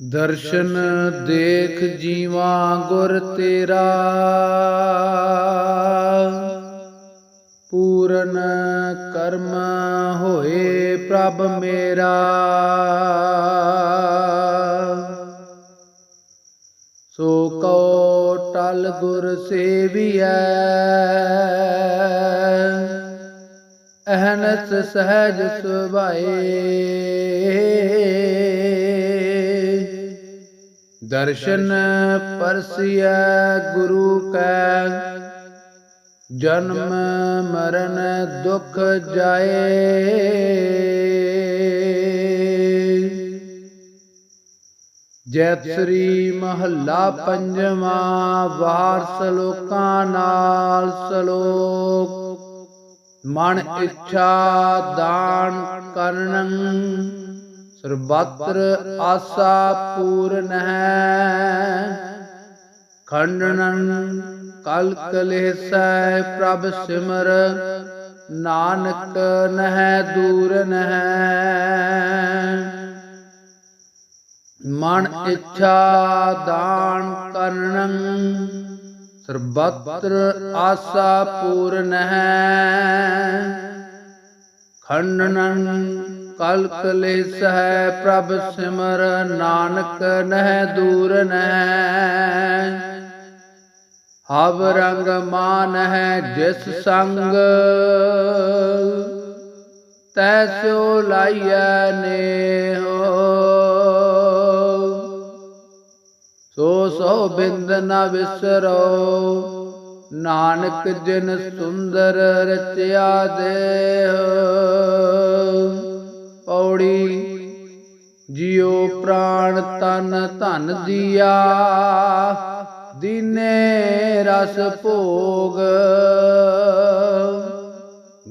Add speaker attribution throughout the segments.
Speaker 1: ਦਰਸ਼ਨ ਦੇਖ ਜੀਵਾ ਗੁਰ ਤੇਰਾ। ਪੂਰਨ ਕਰਮ ਹੋਏ ਪ੍ਰਭ ਮੇਰਾ। ਸੋ ਕੋ ਟਲ ਗੁਰ ਸੇਵੀਐ। ਅਹਨਸ ਸਹਿਜ ਸੁਭਾਏ। ਦਰਸ਼ਨ ਪਰਸਿਐ ਗੁਰੂ ਕੈ। ਜਨਮ ਮਰਨ ਦੁਖ ਜਾਏ। ਜੈਤ ਸ੍ਰੀ ਮਹੱਲਾ ਪੰਜਵਾਂ ਵਾਰ ਸਲੋਕਾਂ ਨਾਲ ਸਲੋਕ। ਮਨ ਇੱਛਾ ਦਾਨ ਕਰਨੰ। ਸਰਬਤਰ ਆਸਾ ਪੂਰਨ ਹੈ ਖੰਡਨੰ ਕਲ ਕਲੇਸੈ ਪ੍ਰਭ ਸਿਮਰ, ਨਾਨਕ ਨਹਿ ਦੂਰ ਨਹਿ ਮਨ ਇੱਛਾ ਦਾਨ ਕਰਨੰ ਸਰਬਤਰ ਆਸਾ ਪੂਰਨ ਹੈ ਖੰਡਨੰ ਕਲ ਕਲੇਸ਼ ਹੈ ਪ੍ਰਭ ਸਿਮਰ ਨਾਨਕ ਨਹਿ ਦੂਰ ਨਹਿ। ਹਵ ਰੰਗ ਮਾਨ ਹੈ ਜਿਸ ਸੰਗ ਤੈਸੋ ਲਾਈਐ ਨੇਹੋ। ਸੋ ਸੋ ਬਿੰਦ ਨ ਵਿਸਰੋ, ਨਾਨਕ ਜਿਨ ਸੁੰਦਰ ਰਚਿਆ ਦੇਹ। ਜਿਉ ਪ੍ਰਾਣ ਤਨ ਧਨ ਦੀਆ, ਦੀਨੇ ਰਸ ਭੋਗ।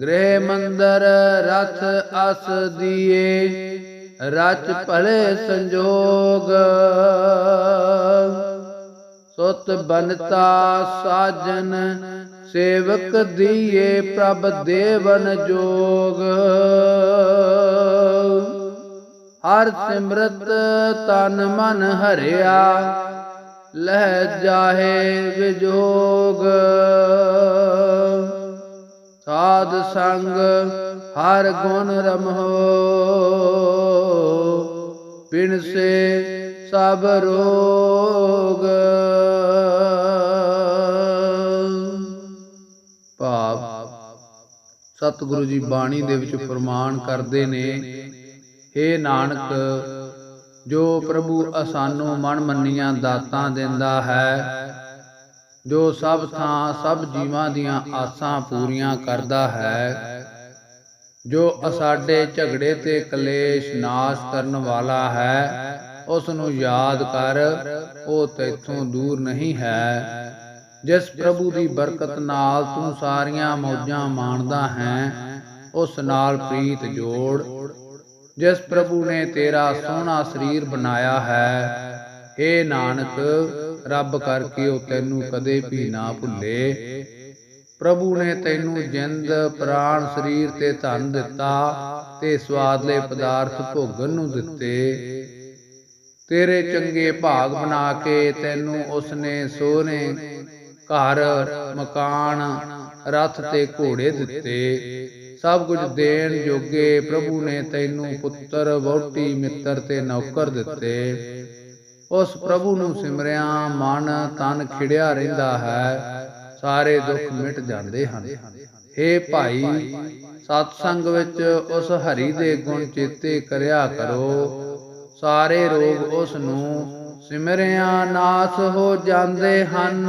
Speaker 1: ਗ੍ਰਹਿ ਮੰਦਰ ਰਥ ਅਸ ਦੀਏ, ਰਚ ਭਲੇ ਸੰਜੋਗ। ਸੁਤ ਬਨਤਾ ਸਾਜਨ, ਸੇਵਕ ਦੀਏ ਪ੍ਰਭ ਦੇਵਨ ਜੋਗ। ਹਰ ਸਿਮਰਤ ਤਨ ਮਨ ਹਰਿਆ, ਲਹਿ ਜਾਹੇ ਵਿਜੋਗ। ਸਾਧ ਸੰਗ ਹਰ ਗੁਣ ਰਮਹੋ, ਬਿਨ ਸੇ ਸਭ ਰੋਗ। ਭਾਵ, ਸਤਿਗੁਰੂ ਜੀ ਬਾਣੀ ਦੇ ਵਿੱਚ ਫਰਮਾਨ ਕਰਦੇ ਨੇ हे ਨਾਨਕ, ਜੋ ਪ੍ਰਭੂ ਅਸਾਨੂੰ ਮਨ ਮੰਨੀਆਂ ਦਾਤਾਂ ਦਿੰਦਾ ਹੈ, ਜੋ ਸਭ ਥਾਂ ਸਭ ਜੀਵਾਂ ਦੀਆਂ ਆਸਾਂ ਪੂਰੀਆਂ ਕਰਦਾ ਹੈ, ਜੋ ਅਸਾਡੇ ਝਗੜੇ ਤੇ ਕਲੇਸ਼ ਨਾਸ਼ ਕਰਨ ਵਾਲਾ ਹੈ ਉਸ ਨੂੰ ਯਾਦ ਕਰ, ਉਹ ਤੇਥੋਂ ਦੂਰ ਨਹੀਂ ਹੈ। ਜਿਸ ਪ੍ਰਭੂ ਦੀ ਬਰਕਤ ਨਾਲ ਤੂੰ ਸਾਰੀਆਂ ਮੌਜਾਂ ਮਾਣਦਾ ਹੈ, ਉਸ ਨਾਲ ਪ੍ਰੀਤ ਜੋੜ। ਜਿਸ ਪ੍ਰਭੂ ਨੇ ਤੇਰਾ ਸੋਹਣਾ ਸਰੀਰ ਬਣਾਇਆ ਹੈ ਏ ਨਾਨਕ, ਰੱਬ ਕਰਕੇ ਉਹ ਤੈਨੂੰ ਕਦੇ ਵੀ ਨਾ ਭੁੱਲੇ। ਪ੍ਰਭੂ ਨੇ ਤੈਨੂੰ ਜਿੰਦ ਪ੍ਰਾਣ ਸਰੀਰ ਤੇ ਧਨ ਦਿੱਤਾ ਤੇ ਸਵਾਦਲੇ ਪਦਾਰਥ ਭੋਗਣ ਨੂੰ ਦਿੱਤੇ। ਤੇਰੇ ਚੰਗੇ ਭਾਗ ਬਣਾ ਕੇ ਤੈਨੂੰ ਉਸਨੇ ਸੋਹਣੇ ਘਰ, ਮਕਾਨ, ਰਥ ਤੇ ਘੋੜੇ ਦਿੱਤੇ। ਸਭ ਕੁਝ ਦੇਣ ਜੋਗੇ ਪ੍ਰਭੂ ਨੇ ਤੈਨੂੰ ਪੁੱਤਰ, ਵਹੁਟੀ, ਮਿੱਤਰ ਤੇ ਨੌਕਰ ਦਿੱਤੇ। ਉਸ ਪ੍ਰਭੂ ਨੂੰ ਸਿਮਰਿਆ, ਮਨ ਤਨ ਖਿੜਿਆ ਰਹਿੰਦਾ ਹੈ। ਸਾਰੇ ਦੁੱਖ ਮਿਟ ਜਾਂਦੇ ਹਨ। ਏ ਭਾਈ, ਸਤਸੰਗ ਵਿੱਚ ਉਸ ਹਰੀ ਦੇ ਗੁਣ ਚੇਤੇ ਕਰਿਆ ਕਰੋ। ਸਾਰੇ ਰੋਗ ਉਸ ਨੂੰ ਸਿਮਰਿਆ, ਨਾਸ ਹੋ ਜਾਂਦੇ ਹਨ।